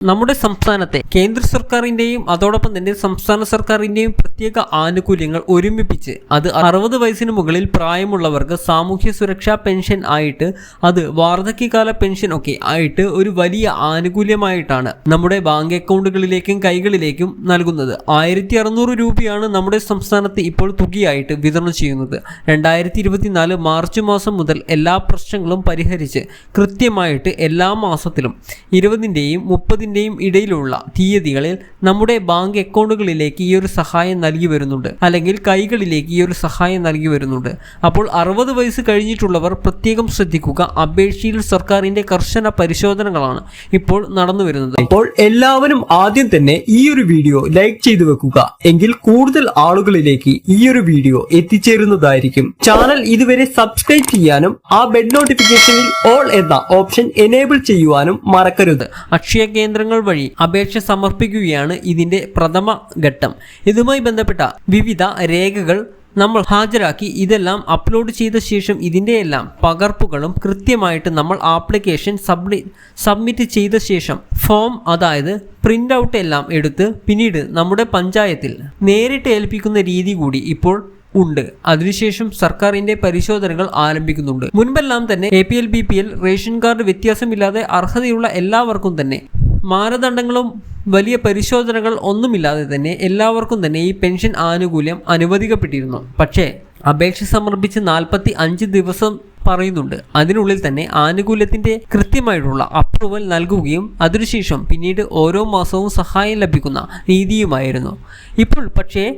നമ്മുടെ സംസ്ഥാനത്തെ കേന്ദ്ര സർക്കാരിന്റെയും അതോടൊപ്പം തന്നെ സംസ്ഥാന സർക്കാരിന്റെയും പ്രത്യേക ആനുകൂല്യങ്ങൾ ഒരുമിപ്പിച്ച് അത് അറുപത് വയസ്സിന് മുകളിൽ പ്രായമുള്ളവർക്ക് സാമൂഹ്യ സുരക്ഷാ പെൻഷൻ ആയിട്ട് അത് വാർദ്ധക്യകാല പെൻഷൻ ഒക്കെ ആയിട്ട് ഒരു വലിയ ആനുകൂല്യമായിട്ടാണ് നമ്മുടെ ബാങ്ക് അക്കൗണ്ടുകളിലേക്കും കൈകളിലേക്കും നൽകുന്നത്. ആയിരത്തി അറുന്നൂറ് രൂപയാണ് നമ്മുടെ സംസ്ഥാനത്ത് ഇപ്പോൾ തുകയായിട്ട് വിതരണം ചെയ്യുന്നത്. രണ്ടായിരത്തി ഇരുപത്തിനാല് മാർച്ച് മാസം മുതൽ എല്ലാ പ്രശ്നങ്ങളും പരിഹരിച്ച് കൃത്യമായിട്ട് എല്ലാ മാസത്തിലും ഇരുപതിന്റെയും മുപ്പതിന്റെയും ഇടയിലുള്ള തീയതികളിൽ നമ്മുടെ ബാങ്ക് അക്കൗണ്ടുകളിലേക്ക് ഈ ഒരു സഹായം നൽകി വരുന്നുണ്ട്. അല്ലെങ്കിൽ കൈകളിലേക്ക് ഈ ഒരു സഹായം നൽകി വരുന്നുണ്ട്. അപ്പോൾ അറുപത് വയസ്സ് കഴിഞ്ഞിട്ടുള്ളവർ പ്രത്യേകം ശ്രദ്ധിക്കുക. അപേക്ഷയിൽ സർക്കാരിന്റെ കർശന പരിശോധനകളാണ് ഇപ്പോൾ നടന്നു വരുന്നത്. അപ്പോൾ എല്ലാവരും ആദ്യം തന്നെ ഈ ഒരു വീഡിയോ ലൈക്ക് ചെയ്തു വെക്കുക. എങ്കിൽ കൂടുതൽ ആളുകളിലേക്ക് ഈ ഒരു വീഡിയോ എത്തിച്ചേരുന്നതായിരിക്കും. ചാനൽ ഇതുവരെ സബ്സ്ക്രൈബ് ചെയ്യാനും ആ ബെഡ് നോട്ടിഫിക്കേഷനിൽ ഓൾ എന്ന ഓപ്ഷൻ എനേബിൾ ചെയ്യുവാനും മറക്കരുത്. അക്ഷയ കേന്ദ്രങ്ങൾ വഴി അപേക്ഷ സമർപ്പിക്കുകയാണ് ഇതിന്റെ പ്രഥമ ഘട്ടം. ഇതുമായി ബന്ധപ്പെട്ട വിവിധ രേഖകൾ നമ്മൾ ഹാജരാക്കി ഇതെല്ലാം അപ്ലോഡ് ചെയ്ത ശേഷം ഇതിന്റെ എല്ലാം പകർപ്പുകളും കൃത്യമായിട്ട് നമ്മൾ ആപ്ലിക്കേഷൻ സബ്മി സബ്മിറ്റ് ചെയ്ത ശേഷം ഫോം അതായത് പ്രിന്റ് ഔട്ട് എല്ലാം എടുത്ത് പിന്നീട് നമ്മുടെ പഞ്ചായത്തിൽ നേരിട്ട് ഏൽപ്പിക്കുന്ന രീതി കൂടി ഇപ്പോൾ ഉണ്ട്. അതിനുശേഷം സർക്കാരിന്റെ പരിശോധനകൾ ആരംഭിക്കുന്നുണ്ട്. മുൻപെല്ലാം തന്നെ A P L B P L ration card വ്യത്യാസമില്ലാതെ അർഹതയുള്ള എല്ലാവർക്കും തന്നെ മാനദണ്ഡങ്ങളും വലിയ പരിശോധനകൾ ഒന്നുമില്ലാതെ തന്നെ എല്ലാവർക്കും തന്നെ ഈ പെൻഷൻ ആനുകൂല്യം അനുവദിക്കപ്പെട്ടിരുന്നു. പക്ഷേ അപേക്ഷ സമർപ്പിച്ച് നാൽപ്പത്തി അഞ്ച് ദിവസം പറയുന്നുണ്ട്. അതിനുള്ളിൽ തന്നെ ആനുകൂല്യത്തിന്റെ കൃത്യമായിട്ടുള്ള അപ്രൂവൽ നൽകുകയും അതിനുശേഷം പിന്നീട് ഓരോ മാസവും സഹായം ലഭിക്കുന്ന രീതിയുമായിരുന്നു. ഇപ്പോൾ പക്ഷേ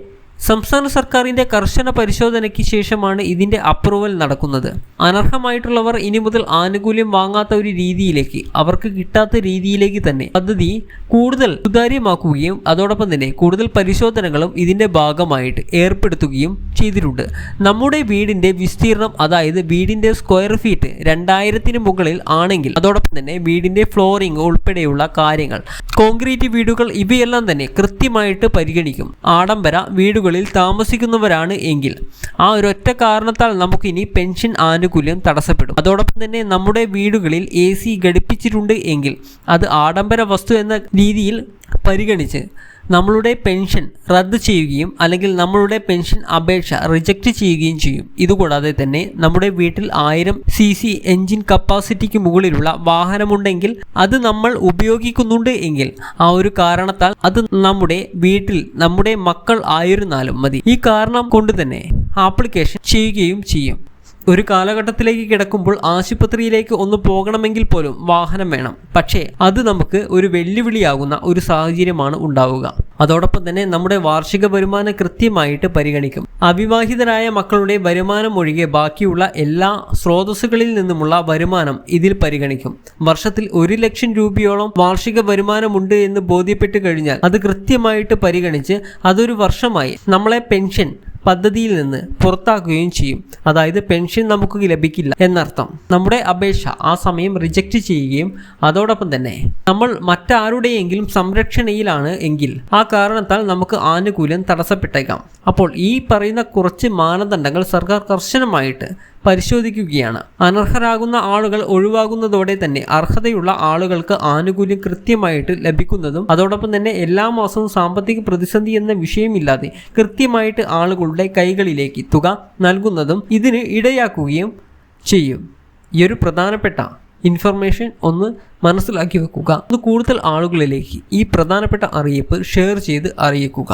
സംസ്ഥാന സർക്കാരിന്റെ കർശന പരിശോധനയ്ക്ക് ശേഷമാണ് ഇതിന്റെ അപ്രൂവൽ നടക്കുന്നത്. അനർഹമായിട്ടുള്ളവർ ഇനി മുതൽ ആനുകൂല്യം വാങ്ങാത്ത ഒരു രീതിയിലേക്ക് അവർക്ക് കിട്ടാത്ത രീതിയിലേക്ക് തന്നെ പദ്ധതി കൂടുതൽ സുതാര്യമാക്കുകയും അതോടൊപ്പം തന്നെ കൂടുതൽ പരിശോധനകളും ഇതിന്റെ ഭാഗമായിട്ട് ഏർപ്പെടുത്തുകയും ചെയ്തിട്ടുണ്ട്. നമ്മുടെ വീടിന്റെ വിസ്തീർണം അതായത് വീടിന്റെ സ്ക്വയർ ഫീറ്റ് രണ്ടായിരത്തിന് മുകളിൽ ആണെങ്കിൽ അതോടൊപ്പം തന്നെ വീടിന്റെ ഫ്ലോറിംഗ് ഉൾപ്പെടെയുള്ള കാര്യങ്ങൾ. കോൺക്രീറ്റ് വീടുകൾ ഇവയെല്ലാം തന്നെ കൃത്യമായിട്ട് പരിഗണിക്കും. ആഡംബര വീടുകളിൽ താമസിക്കുന്നവരാണ് എങ്കിൽ ആ ഒറ്റ കാരണത്താൽ നമുക്കിനി പെൻഷൻ ആനുകൂല്യം തടസ്സപ്പെടും. അതോടൊപ്പം തന്നെ നമ്മുടെ വീടുകളിൽ എ സി ഘടിപ്പിച്ചിട്ടുണ്ട് എങ്കിൽ അത് ആഡംബര വസ്തു എന്ന രീതിയിൽ പരിഗണിച്ച് നമ്മളുടെ പെൻഷൻ റദ്ദ് ചെയ്യുകയും അല്ലെങ്കിൽ നമ്മളുടെ പെൻഷൻ അപേക്ഷ റിജക്റ്റ് ചെയ്യുകയും ചെയ്യും. ഇതുകൂടാതെ തന്നെ നമ്മുടെ വീട്ടിൽ ആയിരം സി സി എൻജിൻ കപ്പാസിറ്റിക്ക് മുകളിലുള്ള വാഹനമുണ്ടെങ്കിൽ അത് നമ്മൾ ഉപയോഗിക്കുന്നുണ്ട് എങ്കിൽ ആ ഒരു കാരണത്താൽ അത് നമ്മുടെ വീട്ടിൽ നമ്മുടെ മക്കൾ ആയിരുന്നാലും മതി. ഈ കാരണം കൊണ്ട് തന്നെ ആപ്ലിക്കേഷൻ ചെയ്യുകയും ചെയ്യും. ഒരു കാലഘട്ടത്തിലേക്ക് കിടക്കുമ്പോൾ ആശുപത്രിയിലേക്ക് ഒന്ന് പോകണമെങ്കിൽ പോലും വാഹനം വേണം. പക്ഷേ അത് നമുക്ക് ഒരു വെല്ലുവിളിയാകുന്ന ഒരു സാഹചര്യമാണ് ഉണ്ടാവുക. അതോടൊപ്പം തന്നെ നമ്മുടെ വാർഷിക വരുമാനം കൃത്യമായിട്ട് പരിഗണിക്കും. അവിവാഹിതരായ മക്കളുടെ വരുമാനം ഒഴികെ ബാക്കിയുള്ള എല്ലാ സ്രോതസ്സുകളിൽ നിന്നുമുള്ള വരുമാനം ഇതിൽ പരിഗണിക്കും. വർഷത്തിൽ ഒരു ലക്ഷം രൂപയോളം വാർഷിക വരുമാനമുണ്ട് എന്ന് ബോധ്യപ്പെട്ട് കഴിഞ്ഞാൽ അത് കൃത്യമായിട്ട് പരിഗണിച്ച് അതൊരു വർഷമായി നമ്മളെ പെൻഷൻ പദ്ധതിയിൽ നിന്ന് പുറത്താക്കുകയും ചെയ്യും. അതായത് പെൻഷൻ നമുക്ക് ലഭിക്കില്ല എന്നർത്ഥം. നമ്മുടെ അപേക്ഷ ആ സമയം റിജക്റ്റ് ചെയ്യുകയും അതോടൊപ്പം തന്നെ നമ്മൾ മറ്റാരുടെയെങ്കിലും സംരക്ഷണയിലാണ് എങ്കിൽ ആ കാരണത്താൽ നമുക്ക് ആനുകൂല്യം തടസ്സപ്പെട്ടേക്കാം. അപ്പോൾ ഈ പറയുന്ന കുറച്ച് മാനദണ്ഡങ്ങൾ സർക്കാർ കർശനമായിട്ട് പരിശോധിക്കുകയാണ്. അനർഹരാകുന്ന ആളുകൾ ഒഴിവാകുന്നതോടെ തന്നെ അർഹതയുള്ള ആളുകൾക്ക് ആനുകൂല്യം കൃത്യമായിട്ട് ലഭിക്കുന്നതും അതോടൊപ്പം തന്നെ എല്ലാ മാസവും സാമ്പത്തിക പ്രതിസന്ധി എന്ന വിഷയമില്ലാതെ കൃത്യമായിട്ട് ആളുകളുടെ കൈകളിലേക്ക് തുക നൽകുന്നതും ഇതിന് ഇടയാക്കുകയും ചെയ്യും. ഈ ഒരു പ്രധാനപ്പെട്ട ഇൻഫർമേഷൻ ഒന്ന് മനസ്സിലാക്കി വെക്കുക. ഒന്ന് കൂടുതൽ ആളുകളിലേക്ക് ഈ പ്രധാനപ്പെട്ട അറിയിപ്പ് ഷെയർ ചെയ്ത് അറിയിക്കുക.